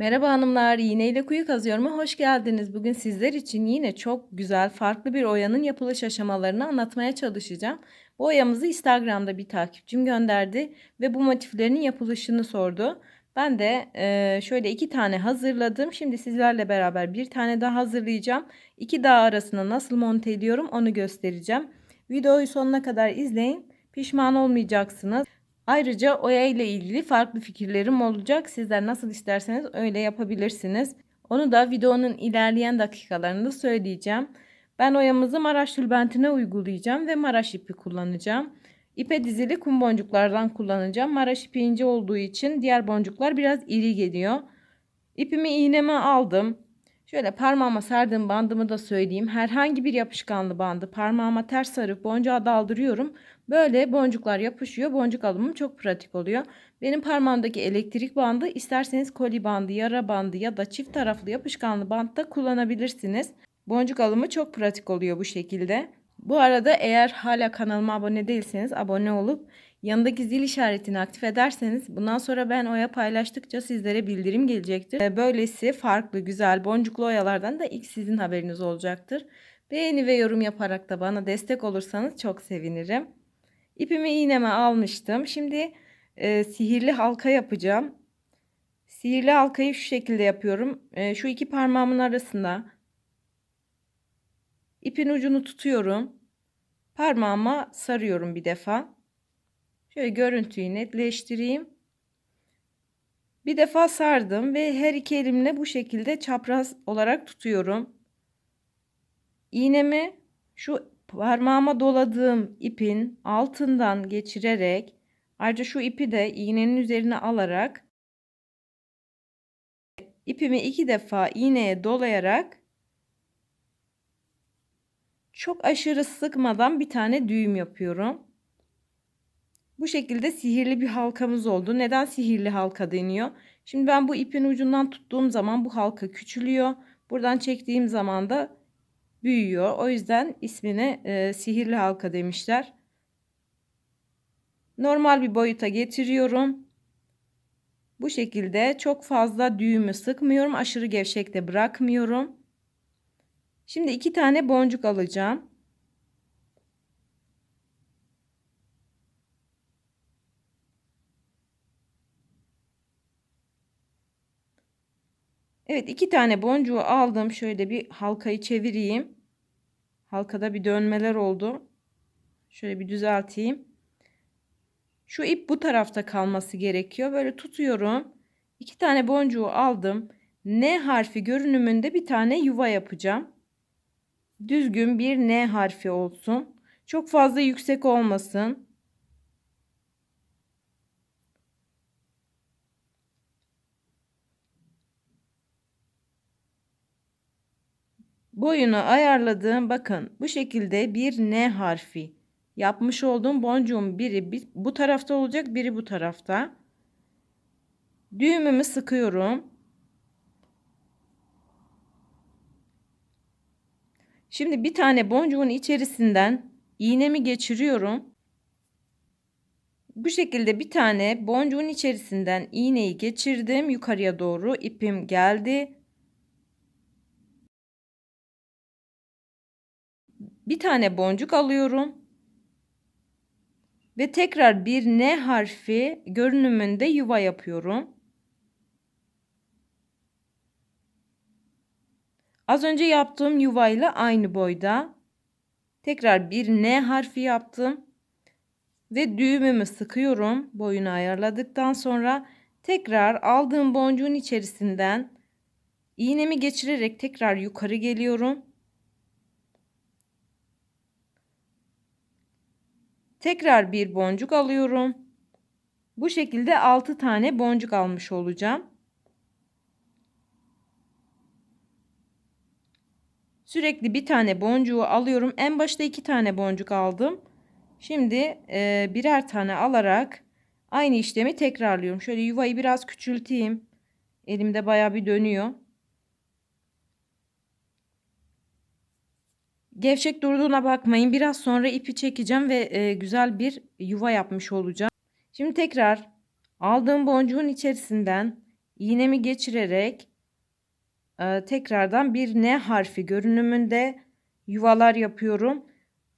Merhaba hanımlar, iğneyle kuyu kazıyorum'a hoş geldiniz. Bugün sizler için yine çok güzel, farklı bir oyanın yapılış aşamalarını anlatmaya çalışacağım. Bu oyamızı Instagram'da bir takipçim gönderdi ve bu motiflerin yapılışını sordu. Ben de e, şöyle iki tane hazırladım. Şimdi sizlerle beraber bir tane daha hazırlayacağım. İki dağ arasına nasıl monte ediyorum onu göstereceğim. Videoyu sonuna kadar izleyin. Pişman olmayacaksınız. Ayrıca oya ile ilgili farklı fikirlerim olacak. Sizler nasıl isterseniz öyle yapabilirsiniz. Onu da videonun ilerleyen dakikalarında söyleyeceğim. Ben oyamızı Maraş tülbentine uygulayacağım ve Maraş ipi kullanacağım. İpe dizili kum boncuklardan kullanacağım. Maraş ipi ince olduğu için diğer boncuklar biraz iri geliyor. İpimi iğneme aldım. Şöyle parmağıma sardığım bandımı da söyleyeyim. Herhangi bir yapışkanlı bandı parmağıma ters sarıp boncuğa daldırıyorum. Böyle boncuklar yapışıyor. Boncuk alımım çok pratik oluyor. Benim parmağımdaki elektrik bandı isterseniz koli bandı, yara bandı ya da çift taraflı yapışkanlı bantta kullanabilirsiniz. Boncuk alımı çok pratik oluyor bu şekilde. Bu arada eğer hala kanalıma abone değilseniz abone olup yanındaki zil işaretini aktif ederseniz bundan sonra ben oya paylaştıkça sizlere bildirim gelecektir. Böylesi farklı güzel boncuklu oyalardan da ilk sizin haberiniz olacaktır. Beğeni ve yorum yaparak da bana destek olursanız çok sevinirim. İpimi iğneme almıştım. Şimdi e, sihirli halka yapacağım. Sihirli halkayı şu şekilde yapıyorum. E, şu iki parmağımın arasında ipin ucunu tutuyorum. Parmağıma sarıyorum bir defa. Şöyle görüntüyü netleştireyim. Bir defa sardım ve her iki elimle bu şekilde çapraz olarak tutuyorum. İğnemi şu parmağıma doladığım ipin altından geçirerek ayrıca şu ipi de iğnenin üzerine alarak ipimi iki defa iğneye dolayarak çok aşırı sıkmadan bir tane düğüm yapıyorum. Bu şekilde sihirli bir halkamız oldu. Neden sihirli halka deniyor? Şimdi ben bu ipin ucundan tuttuğum zaman bu halka küçülüyor. Buradan çektiğim zaman da büyüyor. O yüzden ismine e, sihirli halka demişler. Normal bir boyuta getiriyorum. Bu şekilde çok fazla düğümü sıkmıyorum. Aşırı gevşek de bırakmıyorum. Şimdi iki tane boncuk alacağım. Evet iki tane boncuğu aldım. Şöyle bir halkayı çevireyim. Halkada bir dönmeler oldu. Şöyle bir düzelteyim. Şu ip bu tarafta kalması gerekiyor. Böyle tutuyorum. İki tane boncuğu aldım. N harfi görünümünde bir tane yuva yapacağım. Düzgün bir N harfi olsun. Çok fazla yüksek olmasın. Boyunu ayarladığım bakın bu şekilde bir N harfi yapmış olduğum boncuğun biri bu tarafta olacak biri bu tarafta. Düğümümü sıkıyorum. Şimdi bir tane boncuğun içerisinden iğnemi geçiriyorum. Bu şekilde bir tane boncuğun içerisinden iğneyi geçirdim. Yukarıya doğru ipim geldi bir tane boncuk alıyorum. Ve tekrar bir N harfi görünümünde yuva yapıyorum. Az önce yaptığım yuvayla aynı boyda. Tekrar bir N harfi yaptım. Ve düğümümü sıkıyorum. Boyunu ayarladıktan sonra tekrar aldığım boncuğun içerisinden iğnemi geçirerek tekrar yukarı geliyorum. Tekrar bir boncuk alıyorum. Bu şekilde 6 tane boncuk almış olacağım. Sürekli bir tane boncuğu alıyorum. En başta iki tane boncuk aldım. Şimdi e, birer tane alarak aynı işlemi tekrarlıyorum. Şöyle yuvayı biraz küçülteyim. Elimde baya bir dönüyor. Gevşek durduğuna bakmayın. Biraz sonra ipi çekeceğim ve e, güzel bir yuva yapmış olacağım. Şimdi tekrar aldığım boncuğun içerisinden iğnemi geçirerek e, tekrardan bir N harfi görünümünde yuvalar yapıyorum.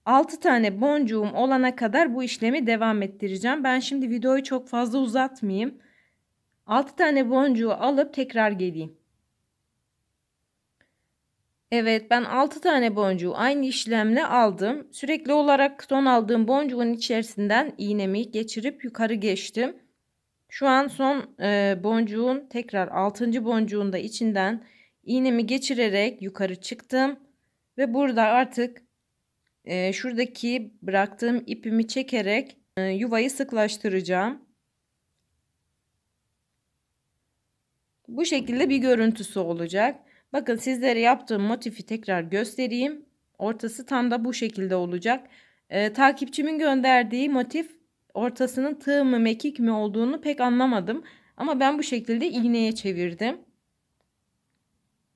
6 tane boncuğum olana kadar bu işlemi devam ettireceğim. Ben şimdi videoyu çok fazla uzatmayayım. 6 tane boncuğu alıp tekrar geleyim. Evet ben 6 tane boncuğu aynı işlemle aldım. Sürekli olarak son aldığım boncuğun içerisinden iğnemi geçirip yukarı geçtim. Şu an son e, boncuğun tekrar 6. boncuğun da içinden iğnemi geçirerek yukarı çıktım. Ve burada artık e, şuradaki bıraktığım ipimi çekerek e, yuvayı sıklaştıracağım. Bu şekilde bir görüntüsü olacak. Bakın sizlere yaptığım motifi tekrar göstereyim. Ortası tam da bu şekilde olacak. Ee, takipçimin gönderdiği motif ortasının tığ mı mekik mi olduğunu pek anlamadım. Ama ben bu şekilde iğneye çevirdim.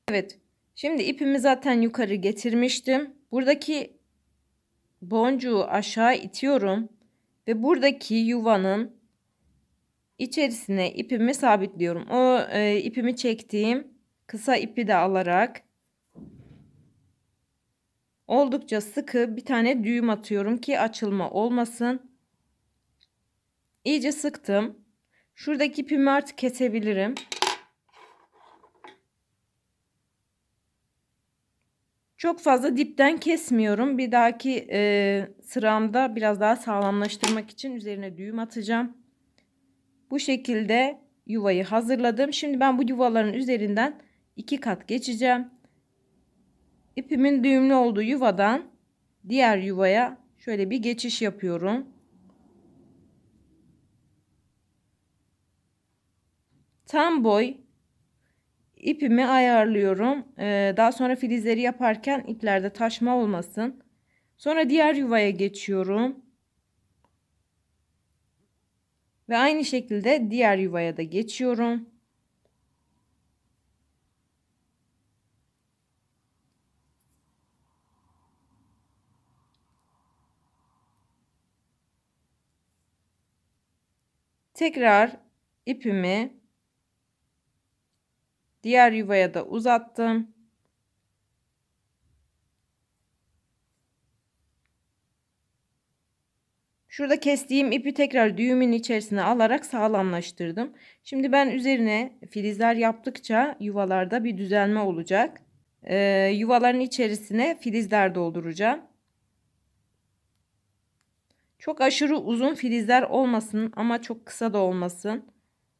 Evet. Şimdi ipimi zaten yukarı getirmiştim. Buradaki boncuğu aşağı itiyorum. Ve buradaki yuvanın içerisine ipimi sabitliyorum. O e, ipimi çektiğim kısa ipi de alarak oldukça sıkı bir tane düğüm atıyorum ki açılma olmasın. İyice sıktım. Şuradaki ipimi artık kesebilirim. Çok fazla dipten kesmiyorum. Bir dahaki e, sıramda biraz daha sağlamlaştırmak için üzerine düğüm atacağım. Bu şekilde yuvayı hazırladım. Şimdi ben bu yuvaların üzerinden iki kat geçeceğim. İpimin düğümlü olduğu yuvadan diğer yuvaya şöyle bir geçiş yapıyorum. Tam boy ipimi ayarlıyorum. Ee, daha sonra filizleri yaparken iplerde taşma olmasın. Sonra diğer yuvaya geçiyorum. Ve aynı şekilde diğer yuvaya da geçiyorum. Tekrar ipimi diğer yuvaya da uzattım. Şurada kestiğim ipi tekrar düğümün içerisine alarak sağlamlaştırdım. Şimdi ben üzerine filizler yaptıkça yuvalarda bir düzelme olacak. Ee, yuvaların içerisine filizler dolduracağım. Çok aşırı uzun filizler olmasın ama çok kısa da olmasın.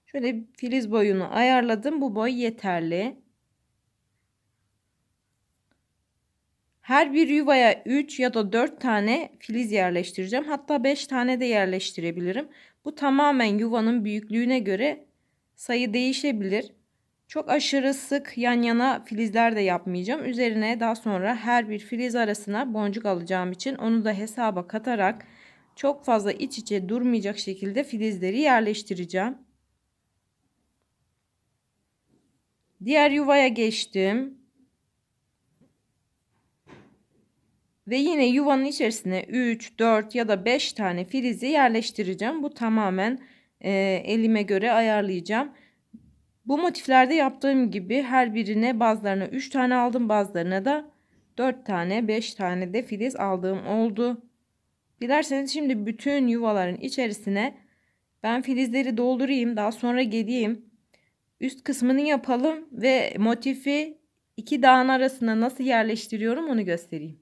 Şöyle filiz boyunu ayarladım. Bu boy yeterli. Her bir yuvaya 3 ya da 4 tane filiz yerleştireceğim. Hatta 5 tane de yerleştirebilirim. Bu tamamen yuvanın büyüklüğüne göre sayı değişebilir. Çok aşırı sık yan yana filizler de yapmayacağım. Üzerine daha sonra her bir filiz arasına boncuk alacağım için onu da hesaba katarak çok fazla iç içe durmayacak şekilde filizleri yerleştireceğim. Diğer yuvaya geçtim. Ve yine yuvanın içerisine 3, 4 ya da 5 tane filizi yerleştireceğim. Bu tamamen e, elime göre ayarlayacağım. Bu motiflerde yaptığım gibi her birine bazılarına 3 tane aldım bazılarına da 4 tane 5 tane de filiz aldığım oldu. Dilerseniz şimdi bütün yuvaların içerisine ben filizleri doldurayım. Daha sonra geleyim. Üst kısmını yapalım ve motifi iki dağın arasına nasıl yerleştiriyorum onu göstereyim.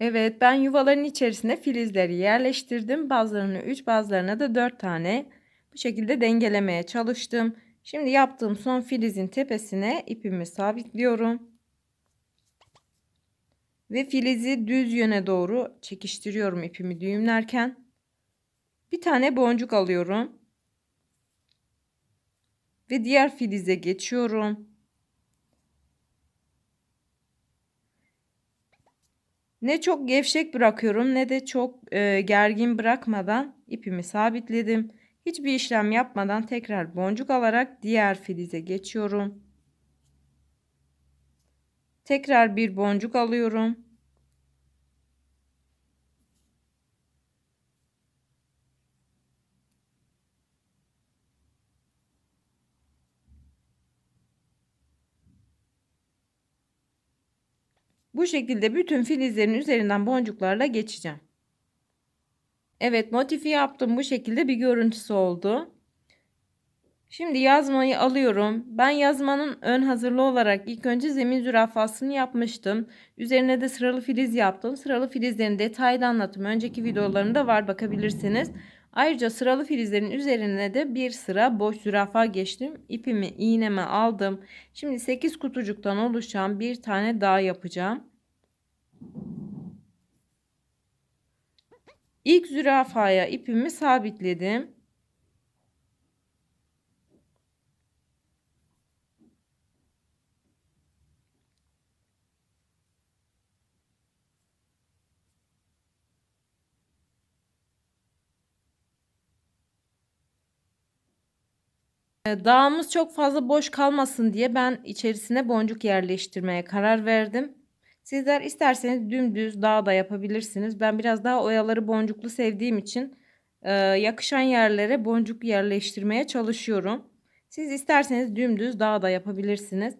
Evet ben yuvaların içerisine filizleri yerleştirdim. Bazılarını 3 bazılarına da 4 tane bu şekilde dengelemeye çalıştım. Şimdi yaptığım son filizin tepesine ipimi sabitliyorum. Ve filizi düz yöne doğru çekiştiriyorum ipimi düğümlerken. Bir tane boncuk alıyorum. Ve diğer filize geçiyorum. Ne çok gevşek bırakıyorum ne de çok e, gergin bırakmadan ipimi sabitledim. Hiçbir işlem yapmadan tekrar boncuk alarak diğer filize geçiyorum. Tekrar bir boncuk alıyorum. Bu şekilde bütün filizlerin üzerinden boncuklarla geçeceğim. Evet motifi yaptım. Bu şekilde bir görüntüsü oldu. Şimdi yazmayı alıyorum. Ben yazmanın ön hazırlı olarak ilk önce zemin zürafasını yapmıştım. Üzerine de sıralı filiz yaptım. Sıralı filizlerin detaylı anlatım önceki videolarımda var bakabilirsiniz. Ayrıca sıralı filizlerin üzerine de bir sıra boş zürafa geçtim. İpimi iğneme aldım. Şimdi 8 kutucuktan oluşan bir tane daha yapacağım. İlk zürafaya ipimi sabitledim. Dağımız çok fazla boş kalmasın diye ben içerisine boncuk yerleştirmeye karar verdim. Sizler isterseniz dümdüz dağ da yapabilirsiniz. Ben biraz daha oyaları boncuklu sevdiğim için e, yakışan yerlere boncuk yerleştirmeye çalışıyorum. Siz isterseniz dümdüz dağ da yapabilirsiniz.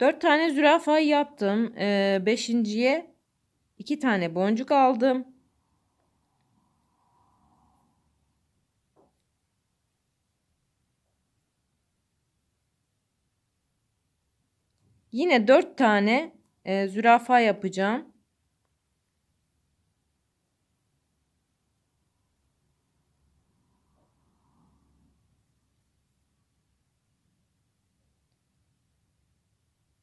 4 tane zürafa yaptım. E, beşinciye 2 tane boncuk aldım. Yine 4 tane e, zürafa yapacağım.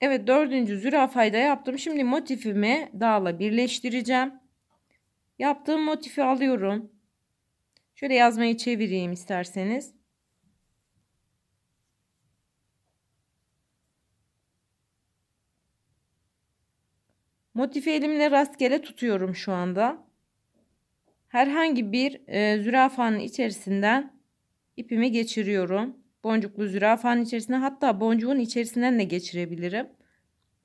Evet dördüncü zürafayı da yaptım. Şimdi motifimi dağla birleştireceğim. Yaptığım motifi alıyorum. Şöyle yazmayı çevireyim isterseniz. Motifi elimle rastgele tutuyorum şu anda. Herhangi bir e, zürafanın içerisinden ipimi geçiriyorum. Boncuklu zürafanın içerisine hatta boncuğun içerisinden de geçirebilirim.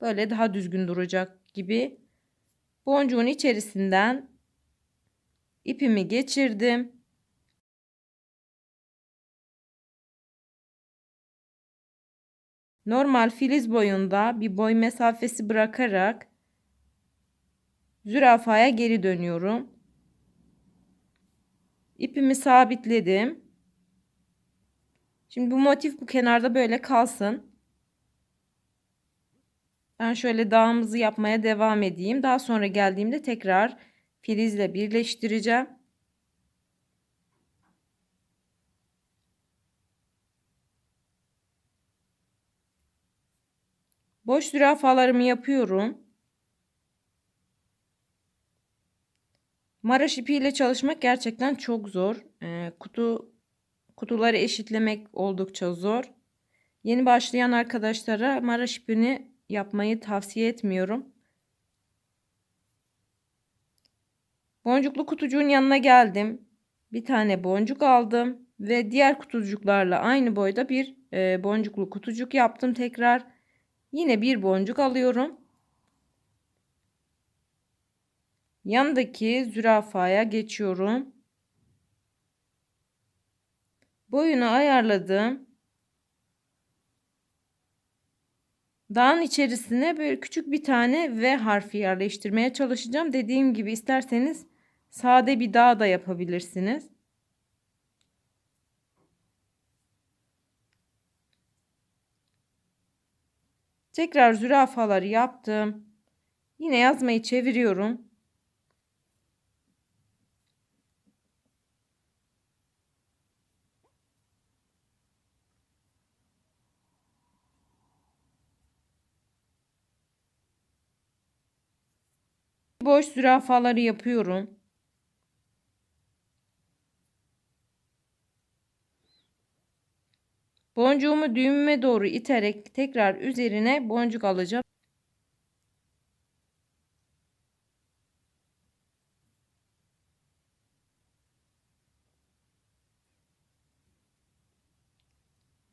Böyle daha düzgün duracak gibi. Boncuğun içerisinden ipimi geçirdim. Normal filiz boyunda bir boy mesafesi bırakarak zürafaya geri dönüyorum. İpimi sabitledim. Şimdi bu motif bu kenarda böyle kalsın. Ben şöyle dağımızı yapmaya devam edeyim. Daha sonra geldiğimde tekrar filizle birleştireceğim. Boş zürafalarımı yapıyorum. Maraş ipiyle çalışmak gerçekten çok zor. Ee, kutu kutuları eşitlemek oldukça zor. Yeni başlayan arkadaşlara Maraş ipini yapmayı tavsiye etmiyorum. Boncuklu kutucuğun yanına geldim. Bir tane boncuk aldım ve diğer kutucuklarla aynı boyda bir e, boncuklu kutucuk yaptım tekrar. Yine bir boncuk alıyorum. Yandaki zürafaya geçiyorum. Boyunu ayarladım. Dağın içerisine böyle küçük bir tane V harfi yerleştirmeye çalışacağım. Dediğim gibi isterseniz sade bir dağ da yapabilirsiniz. Tekrar zürafaları yaptım. Yine yazmayı çeviriyorum. Boş zürafaları yapıyorum. Boncuğumu düğümüme doğru iterek tekrar üzerine boncuk alacağım.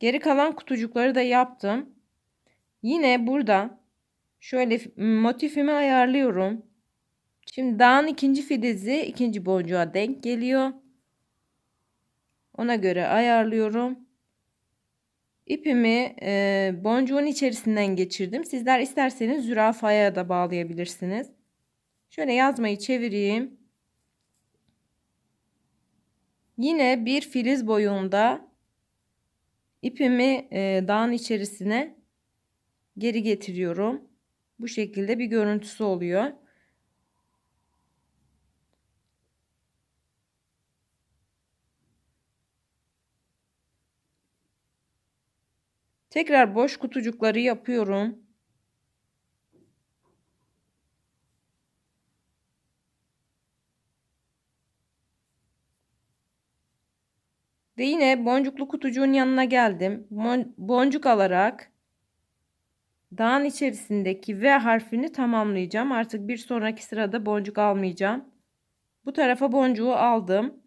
Geri kalan kutucukları da yaptım. Yine burada şöyle motifimi ayarlıyorum. Şimdi dağın ikinci filizi ikinci boncuğa denk geliyor. Ona göre ayarlıyorum. İpimi e, boncuğun içerisinden geçirdim. Sizler isterseniz zürafaya da bağlayabilirsiniz. Şöyle yazmayı çevireyim. Yine bir filiz boyunda ipimi e, dağın içerisine geri getiriyorum. Bu şekilde bir görüntüsü oluyor. Tekrar boş kutucukları yapıyorum. Ve yine boncuklu kutucuğun yanına geldim. Boncuk alarak dağın içerisindeki V harfini tamamlayacağım. Artık bir sonraki sırada boncuk almayacağım. Bu tarafa boncuğu aldım.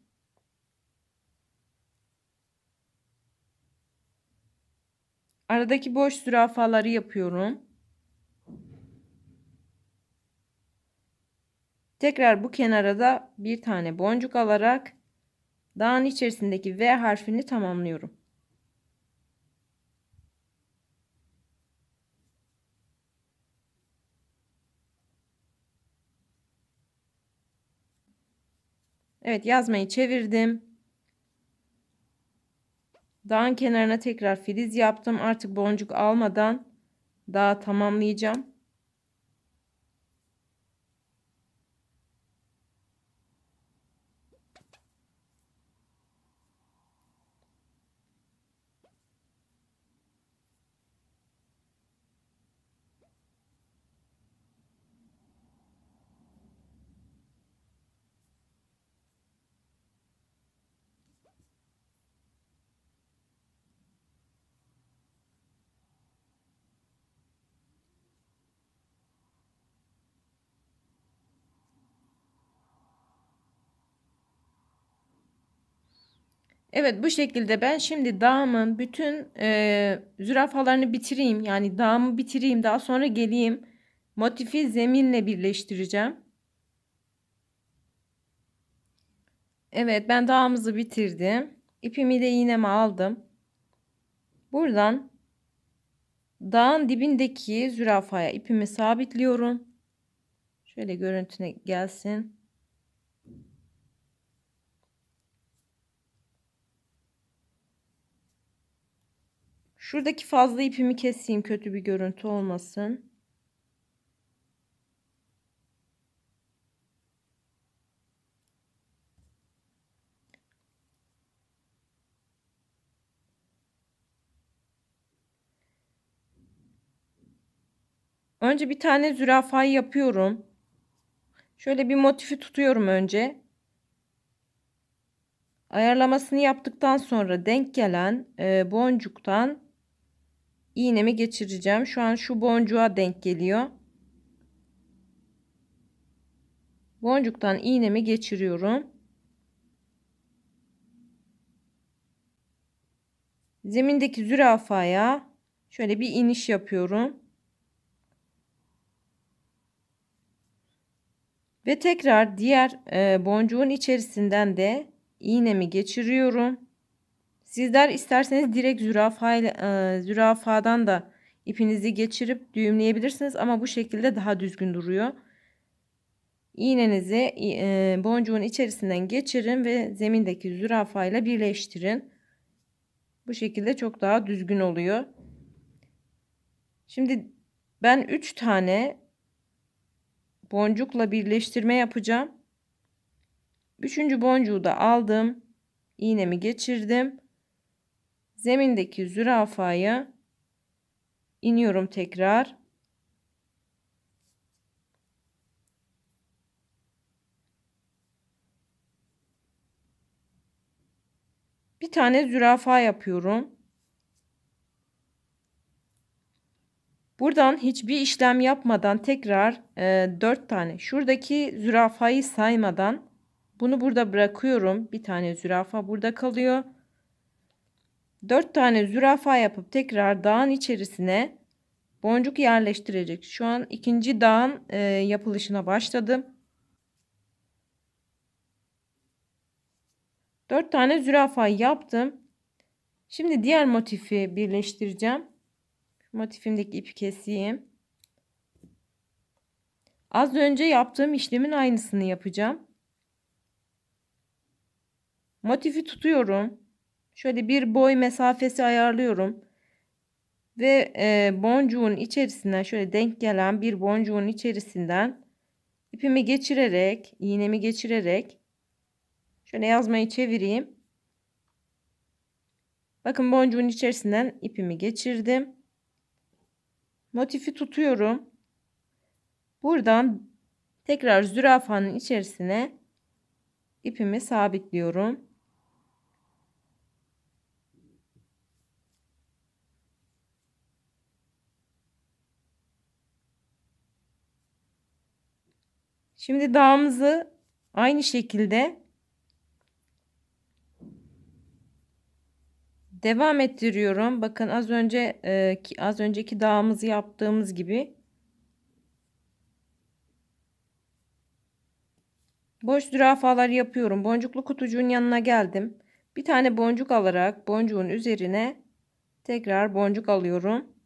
Aradaki boş zürafaları yapıyorum. Tekrar bu kenara da bir tane boncuk alarak dağın içerisindeki V harfini tamamlıyorum. Evet yazmayı çevirdim. Dağın kenarına tekrar filiz yaptım. Artık boncuk almadan daha tamamlayacağım. Evet bu şekilde ben şimdi dağımın bütün e, zürafalarını bitireyim. Yani dağımı bitireyim daha sonra geleyim. Motifi zeminle birleştireceğim. Evet ben dağımızı bitirdim. İpimi de iğneme aldım. Buradan dağın dibindeki zürafaya ipimi sabitliyorum. Şöyle görüntüne gelsin. Şuradaki fazla ipimi keseyim kötü bir görüntü olmasın. Önce bir tane zürafayı yapıyorum. Şöyle bir motifi tutuyorum önce. Ayarlamasını yaptıktan sonra denk gelen e, boncuktan iğnemi geçireceğim. Şu an şu boncuğa denk geliyor. Boncuktan iğnemi geçiriyorum. Zemindeki zürafaya şöyle bir iniş yapıyorum. Ve tekrar diğer e, boncuğun içerisinden de iğnemi geçiriyorum. Sizler isterseniz direkt zürafa e, zürafadan da ipinizi geçirip düğümleyebilirsiniz ama bu şekilde daha düzgün duruyor. İğnenizi e, boncuğun içerisinden geçirin ve zemindeki zürafa ile birleştirin. Bu şekilde çok daha düzgün oluyor. Şimdi ben 3 tane boncukla birleştirme yapacağım. Üçüncü boncuğu da aldım. İğnemi geçirdim zemindeki zürafaya iniyorum tekrar. Bir tane zürafa yapıyorum. Buradan hiçbir işlem yapmadan tekrar e, 4 tane şuradaki zürafayı saymadan bunu burada bırakıyorum. Bir tane zürafa burada kalıyor. 4 tane zürafa yapıp tekrar dağın içerisine boncuk yerleştirecek. Şu an ikinci dağın e, yapılışına başladım. 4 tane zürafa yaptım. Şimdi diğer motifi birleştireceğim. Motifimdeki ipi keseyim. Az önce yaptığım işlemin aynısını yapacağım. Motifi tutuyorum. Şöyle bir boy mesafesi ayarlıyorum. Ve e, boncuğun içerisinden şöyle denk gelen bir boncuğun içerisinden ipimi geçirerek, iğnemi geçirerek şöyle yazmayı çevireyim. Bakın boncuğun içerisinden ipimi geçirdim. Motifi tutuyorum. Buradan tekrar zürafanın içerisine ipimi sabitliyorum. Şimdi dağımızı aynı şekilde devam ettiriyorum. Bakın az önce e, az önceki dağımızı yaptığımız gibi boş zürafalar yapıyorum. Boncuklu kutucuğun yanına geldim. Bir tane boncuk alarak boncuğun üzerine tekrar boncuk alıyorum.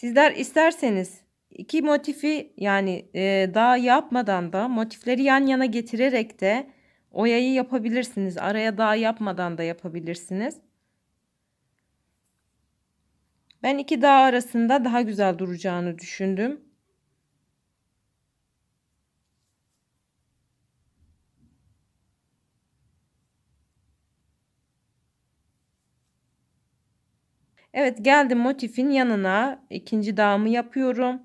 Sizler isterseniz iki motifi yani e, daha yapmadan da motifleri yan yana getirerek de oyayı yapabilirsiniz. Araya daha yapmadan da yapabilirsiniz. Ben iki dağ arasında daha güzel duracağını düşündüm. Evet geldim motifin yanına ikinci dağımı yapıyorum.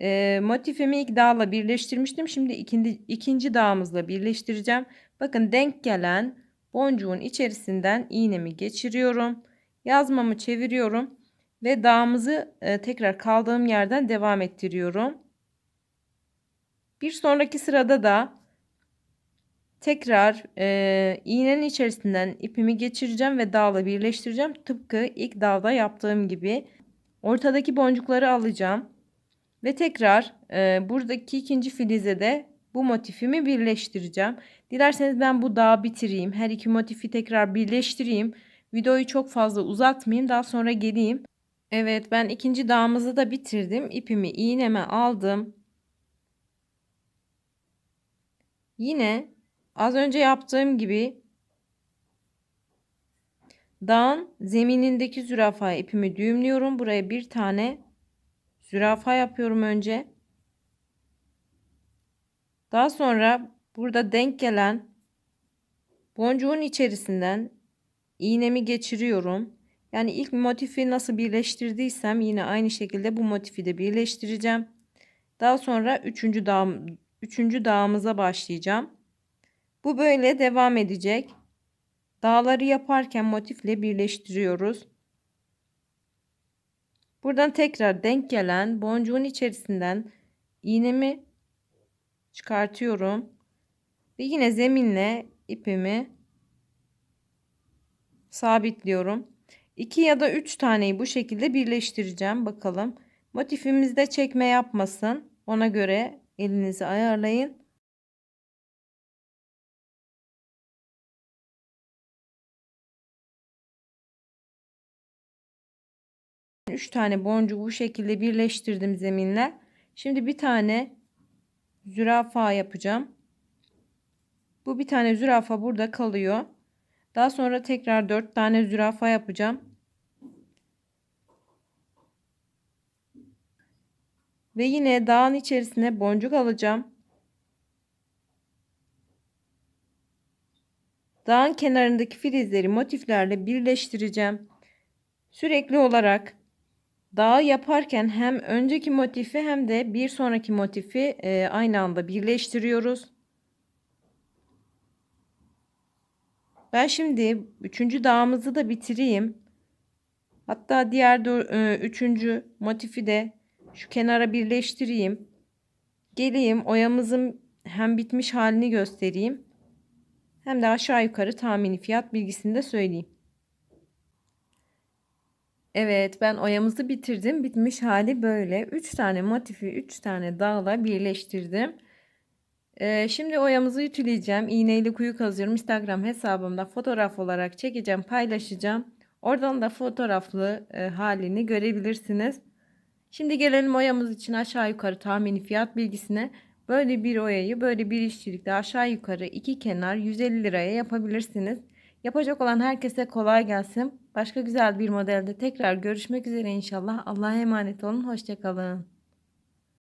E, motifimi ilk dağla birleştirmiştim. Şimdi ikinci, ikinci dağımızla birleştireceğim. Bakın denk gelen boncuğun içerisinden iğnemi geçiriyorum. Yazmamı çeviriyorum. Ve dağımızı e, tekrar kaldığım yerden devam ettiriyorum. Bir sonraki sırada da tekrar e, iğnenin içerisinden ipimi geçireceğim ve dağla birleştireceğim. Tıpkı ilk dağda yaptığım gibi. Ortadaki boncukları alacağım. Ve tekrar e, buradaki ikinci filize de bu motifimi birleştireceğim. Dilerseniz ben bu dağı bitireyim. Her iki motifi tekrar birleştireyim. Videoyu çok fazla uzatmayayım. Daha sonra geleyim. Evet ben ikinci dağımızı da bitirdim. İpimi iğneme aldım. Yine az önce yaptığım gibi dağın zeminindeki zürafa ipimi düğümlüyorum. Buraya bir tane zürafa yapıyorum önce. Daha sonra burada denk gelen boncuğun içerisinden iğnemi geçiriyorum. Yani ilk motifi nasıl birleştirdiysem yine aynı şekilde bu motifi de birleştireceğim. Daha sonra üçüncü dağ, üçüncü dağımıza başlayacağım. Bu böyle devam edecek. Dağları yaparken motifle birleştiriyoruz. Buradan tekrar denk gelen boncuğun içerisinden iğnemi çıkartıyorum. Ve yine zeminle ipimi sabitliyorum. 2 ya da 3 taneyi bu şekilde birleştireceğim. Bakalım. Motifimizde çekme yapmasın. Ona göre elinizi ayarlayın. 3 tane boncuğu bu şekilde birleştirdim zeminle. Şimdi bir tane zürafa yapacağım. Bu bir tane zürafa burada kalıyor. Daha sonra tekrar 4 tane zürafa yapacağım. Ve yine dağın içerisine boncuk alacağım. Dağın kenarındaki filizleri motiflerle birleştireceğim. Sürekli olarak Dağı yaparken hem önceki motifi hem de bir sonraki motifi e, aynı anda birleştiriyoruz. Ben şimdi üçüncü dağımızı da bitireyim. Hatta diğer e, üçüncü motifi de şu kenara birleştireyim. Geleyim oyamızın hem bitmiş halini göstereyim. Hem de aşağı yukarı tahmini fiyat bilgisini de söyleyeyim. Evet ben oyamızı bitirdim. Bitmiş hali böyle. 3 tane motifi 3 tane dağla birleştirdim. Ee, şimdi oyamızı ütüleyeceğim. İğneyle kuyu kazıyorum. Instagram hesabımda fotoğraf olarak çekeceğim, paylaşacağım. Oradan da fotoğraflı e, halini görebilirsiniz. Şimdi gelelim oyamız için aşağı yukarı tahmini fiyat bilgisine. Böyle bir oyayı böyle bir işçilikte aşağı yukarı iki kenar 150 liraya yapabilirsiniz. Yapacak olan herkese kolay gelsin. Başka güzel bir modelde tekrar görüşmek üzere inşallah. Allah'a emanet olun. Hoşçakalın.